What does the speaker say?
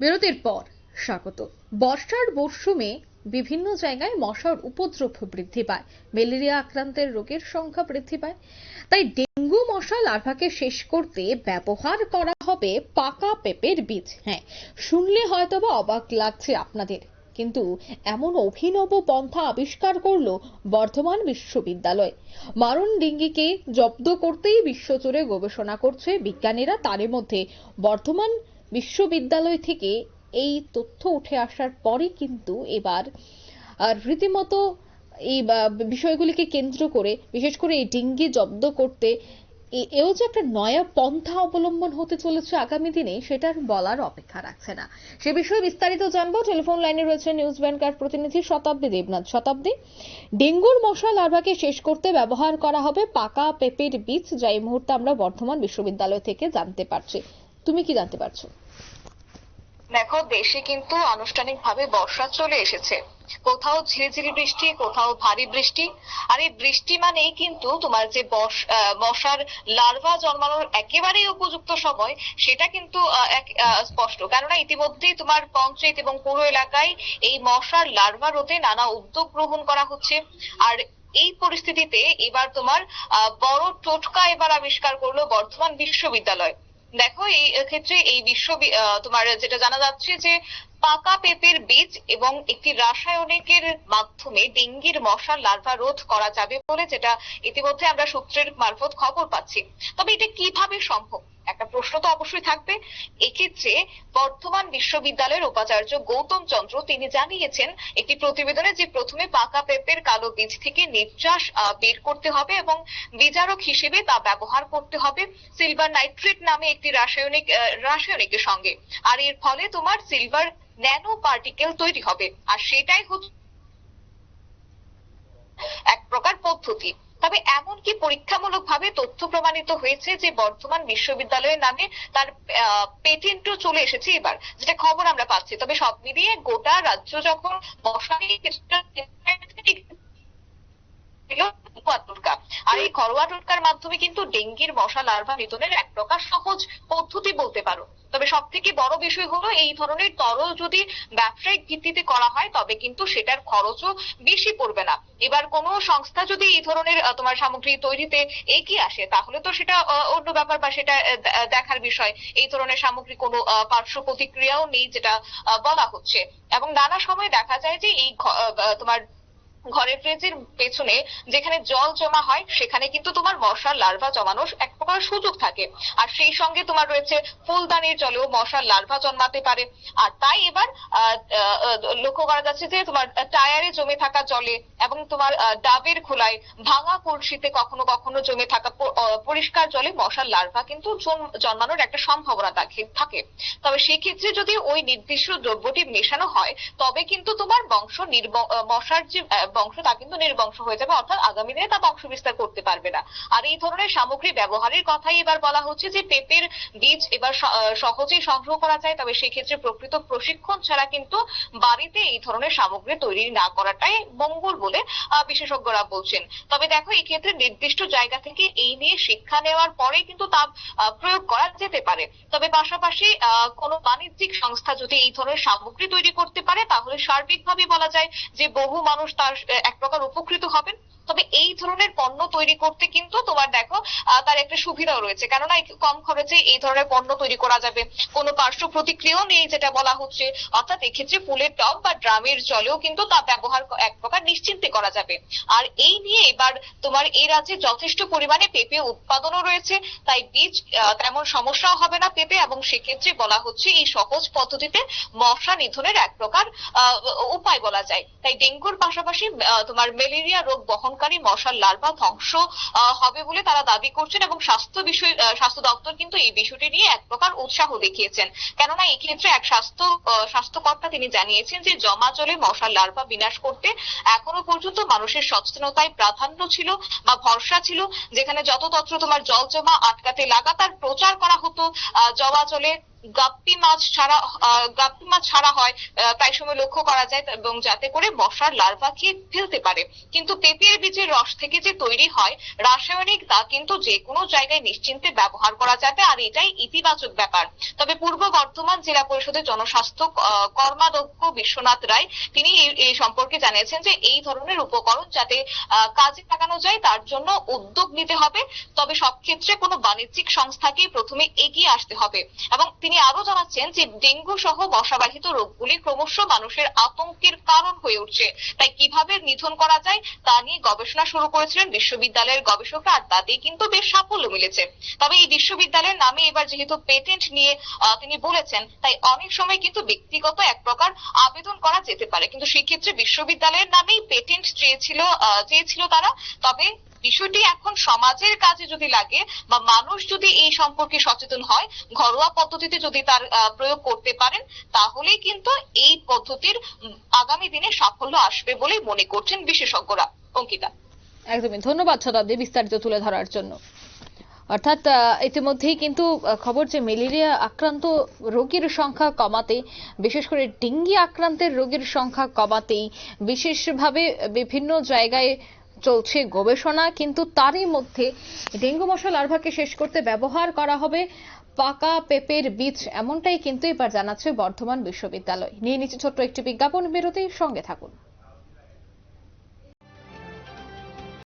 বিরতির পর স্বাগত। বর্ষার মরশুমে বিভিন্ন জায়গায় মশার উপদ্রব বৃদ্ধি পায়। ম্যালেরিয়া আক্রান্তের রোগের সংখ্যা বৃদ্ধি পায়। তাই ডেঙ্গু, মশা, লার্ভাকে শেষ করতে ব্যবহার করা হবে পাকা পেঁপের বীজ। হ্যাঁ শুনলে হয়তোবা অবাক লাগছে আপনাদের। কিন্তু এমন অভিনব পন্থা আবিষ্কার করল বর্ধমান বিশ্ববিদ্যালয়। মারণ ডিঙ্গিকে জব্দ করতেই বিশ্বজুড়ে গবেষণা করছে বিজ্ঞানীরা। তারই মধ্যে বর্ধমান বিশ্ববিদ্যালয় থেকে এই তথ্য উঠে আসার পরে কিন্তু এবার, আর রীতিমতো এই বিষয়গুলিকে কেন্দ্র করে, বিশেষ করে এই ডিঙ্গি জব্দ করতে এও যে একটা নয়া পন্থা অবলম্বন হতে চলেছে আগামী দিনে সেটার বলার অপেক্ষা রাখছে না। সে বিষয়ে বিস্তারিত জানব। টেলিফোন লাইনে রয়েছে নিউজ ব্যাংকার প্রতিনিধি শতাব্দী দেবনাথ। শতাব্দী, ডেঙ্গুর মশা লার্ভাকে শেষ করতে ব্যবহার করা হবে পাকা পেঁপের বীজ, যা এই মুহূর্তে আমরা বর্ধমান বিশ্ববিদ্যালয় থেকে জানতে পারছি। তুমি কি জানতে পারছ? দেখো, দেশে কিন্তু আনুষ্ঠানিকভাবে বর্ষা চলে এসেছে। কোথাও ঝিরিঝিরি বৃষ্টি, কোথাও ভারী বৃষ্টি। আর এই বৃষ্টি মানেই কিন্তু তোমার যে মশার লার্ভা জন্মানোর একেবারেই উপযুক্ত সময়, সেটা কিন্তু এক- স্পষ্ট। কেননা ইতিমধ্যেই তোমার পঞ্চায়েত এবং পৌর এলাকায় এই মশার লার্ভা রোধে নানা উদ্যোগ গ্রহণ করা হচ্ছে। আর এই পরিস্থিতিতে এবার তোমার বড় টোটকা এবার আবিষ্কার করল বর্ধমান বিশ্ববিদ্যালয়। দেখো এই ক্ষেত্রে এই বিশ্ব তোমার যেটা জানা যাচ্ছে যে পাকা পেঁপের বীজ এবং একটি রাসায়নিকের মাধ্যমে ডেঙ্গির মশার লার্ভা রোধ করা যাবে বলে যেটা ইতিমধ্যে আমরা সূত্রের মারফত খবর পাচ্ছি। তবে এটা কীভাবে সম্ভব? একটা প্রশ্ন তো অবশ্যই থাকবে। এক্ষেত্রে বর্ধমান বিশ্ববিদ্যালয়ের উপাচার্য গৌতম চন্দ্র, তিনি জানিয়েছেন, একটি প্রতিবেদনে যে প্রথমে পাকা পেঁপের কালো বীজ থেকে নির্যাস বের করতে হবে এবং বীজারক হিসেবে তা ব্যবহার করতে হবে। সিলভার নাইট্রেট নামে একটি রাসায়নিক রাসায়নিকের সঙ্গে। আর এর ফলে তোমার সিলভার ন্যানো পার্টিকেল তৈরি হবে, আর সেটাই হচ্ছে এক প্রকার পদ্ধতি। তবে এমনকি পরীক্ষামূলক ভাবে তথ্য প্রমাণিত হয়েছে যে বর্ধমান বিশ্ববিদ্যালয়ের নামে তার পেটেন্টও চলে এসেছে এবার, যেটা খবর আমরা পাচ্ছি। তবে সব মিলিয়ে গোটা রাজ্য যখন মশারি ছিল ঘরোয়া টোটকা আর এই ঘরোয়া টোটকার মাধ্যমে কিন্তু ডেঙ্গির, মশা, লার্ভা নিধনের এক প্রকার সহজ পদ্ধতি বলতে পারো। তবে সব থেকে বড় বিষয় হলো এই ধরনের তরল যদি ব্যবসায়িক ভিত্তিতে করা হয়, তবে কিন্তু সেটার খরচও বেশি পড়বে না। এবার কোনো সংস্থা যদি এই ধরনের তোমার সামগ্রী তৈরিতে এগিয়ে আসে, তাহলে তো সেটা অন্য ব্যাপার বা সেটা দেখার বিষয়। এই ধরনের সামগ্রী কোনো পার্শ্ব প্রতিক্রিয়াও নেই যেটা বলা হচ্ছে। এবং নানা সময় দেখা যায় যে এই তোমার ঘরের ফ্রিজের পেছনে যেখানে জল জমা হয়, সেখানে কিন্তু তোমার মশার লার্ভা জমানোর এক প্রকার সুযোগ থাকে। আর সেই সঙ্গে তোমার রয়েছে ফুলদানির জলেও মশার লার্ভা জন্মাতে পারে। আর তাই এবার লক্ষ্য করা যাচ্ছে যে তোমার টায়ারে জমে থাকা জলে এবং তোমার ডাবের খোলায় ভাঙা কলসিতে কখনো কখনো জমে থাকা পরিষ্কার জলে মশার লার্ভা কিন্তু জন্ম- জন্মানোর একটা সম্ভাবনা থাকে- তবে সেক্ষেত্রে যদি ওই নির্দিষ্ট দ্রব্যটি মেশানো হয়, তবে কিন্তু তোমার বংশ মশার যে বংশ তা কিন্তু নির্বংশ হয়ে যাবে, অর্থাৎ আগামী দিনে তা বংশ বিস্তার করতে পারবে না। আর এই ধরনের সামগ্রী ব্যবহারের কথাই এবার বলা হচ্ছে যে পেঁপের বীজ এবার সহজেই সংগ্রহ করা যায়, তবে সেক্ষেত্রে প্রকৃত প্রশিক্ষণ ছাড়া কিন্তু বাড়িতে এই ধরনের সামগ্রী তৈরি না করাটাই মঙ্গল বলে বিশেষজ্ঞরা বলছেন। তবে দেখো এই ক্ষেত্রে নির্দিষ্ট জায়গা থেকে এই নিয়ে শিক্ষা নেওয়ার পরে কিন্তু তা প্রয়োগ করা যেতে পারে। তবে পাশাপাশি কোনো বাণিজ্যিক সংস্থা যদি এই ধরনের সামগ্রী তৈরি করতে পারে, তাহলে সার্বিকভাবে বলা যায় যে বহু মানুষ তার এক প্রকার উপকৃত হবেন। তবে এই ধরনের পণ্য তৈরি করতে কিন্তু তোমার দেখো তার একটা সুবিধাও রয়েছে। কেননা কম খরচে এই ধরনের পণ্য তৈরি করা যাবে। কোনো পার্শ্ব প্রতিক্রিয়াও নেই, যেটা বলা হচ্ছে। অর্থাৎ এক্ষেত্রে ফুলের টব বা ড্রামের জলেও কিন্তু তা ব্যবহার এক প্রকার নিশ্চিন্তে করা যাবে। আর এই নিয়ে এবার তোমার এই রাজ্যে যথেষ্ট পরিমাণে পেঁপে উৎপাদনও রয়েছে। তাই বীজ তেমন সমস্যাও হবে না পেঁপে এবং সেক্ষেত্রে বলা হচ্ছে এই সহজ পদ্ধতিতে মশা নিধনের এক প্রকার উপায় বলা যায়। তাই ডেঙ্গুর পাশাপাশি তোমার ম্যালেরিয়া রোগ বহনকারী মশার লার্ভা ধ্বংস হবে বলে তারা দাবি করছেন এবং স্বাস্থ্য বিষয় স্বাস্থ্য দপ্তর কিন্তু এই বিষয়টি নিয়ে এক প্রকার উৎসাহ দেখিয়েছেন। কেননা এই ক্ষেত্রে এক স্বাস্থ্য স্বাস্থ্যকর্তা তিনি জানিয়েছেন যে জমা জলে মশার লার্ভা বিনাশ করতে এখনও পর্যন্ত মানুষের সচেতনতায় প্রাধান্য ছিল বা ভরসা ছিল, যেখানে যত তত্র তোমার জল জমা আটকাতে লাগাতার প্রচার করা হতো জমা জলে গাপ্পি মাছ ছাড়া গাপ্পি মাছ ছাড়া হয় প্রায় সময় লক্ষ্য করা যায় এবং যাতে করে মশার লার্ভা খেয়ে ফেলতে পারে। কিন্তু পেঁপের বীজের রস থেকে যে তৈরি হয়, রাসায়নিক তা কিন্তু যে কোনো জায়গায় নিশ্চিন্তে ব্যবহার করা যাবে, আর এটাই ইতিবাচক ব্যাপার। তবে পূর্ব বর্ধমান জেলা পরিষদের জনস্বাস্থ্য কর্মাধ্যক্ষ বিশ্বনাথ রায়, তিনি এই- সম্পর্কে জানিয়েছেন যে এই ধরনের উপকরণ যাতে কাজে লাগানো যায়, তার জন্য উদ্যোগ নিতে হবে। তবে সব ক্ষেত্রে কোনো বাণিজ্যিক সংস্থাকেই প্রথমে এগিয়ে আসতে হবে। এবং তিনি আরও জানাচ্ছেন যে ডেঙ্গু সহ মশাবাহিত রোগগুলি ক্রমশ মানুষের আতঙ্কের কারণ হয়ে উঠছে। তাই কীভাবে নিধন করা যায় তা নিয়ে গবেষণা শুরু করেছিলেন বিশ্ববিদ্যালয়ের গবেষকরা আর তাতেই কিন্তু বেশ সাফল্য মিলেছে। তবে এই বিশ্ববিদ্যালয়ের নামে এবার যেহেতু পেটেন্ট নিয়ে তিনি বলেছেন, তাই অনেক সময় কিন্তু ব্যক্তিগত এক প্রকার আবেদন করা যেতে পারে। কিন্তু সেক্ষেত্রে বিশ্ববিদ্যালয়ের নামেই পেটেন্ট চেয়েছিল চেয়েছিল তারা। তবে বিষয়টি এখন সমাজের কাজে যদি লাগে বা মানুষ যদি এই সম্পর্কে সচেতন হয়, ঘরোয়া পদ্ধতিতে যদি তার প্রয়োগ করতে পারেন, তাহলেই কিন্তু এই পদ্ধতির আগামী দিনে সাফল্য আসবে বলে মনে করছেন বিশেষজ্ঞরা। অঙ্কিতা। একদমই। ধন্যবাদ শতাব্দী বিস্তারিত তুলে ধরার জন্য। অর্থাৎ ইতিমধ্যেই কিন্তু খবর যে ম্যালেরিয়া আক্রান্ত রোগীর সংখ্যা কমাতে, বিশেষ করে ডেঙ্গি আক্রান্তের রোগীর সংখ্যা কমাতেই, বিশেষভাবে বিভিন্ন জায়গায় চলছে গবেষণা, কিন্তু তারই মধ্যে ডেঙ্গু মশা লার্ভাকে শেষ করতে ব্যবহার করা হবে পাকা পেঁপের বীজ, এমনটাই কিন্তু এবার জানাচ্ছে বর্ধমান বিশ্ববিদ্যালয়। নিয়ে নিচ্ছে ছোট্ট একটি বিজ্ঞাপন, বিরতির সঙ্গে থাকুন।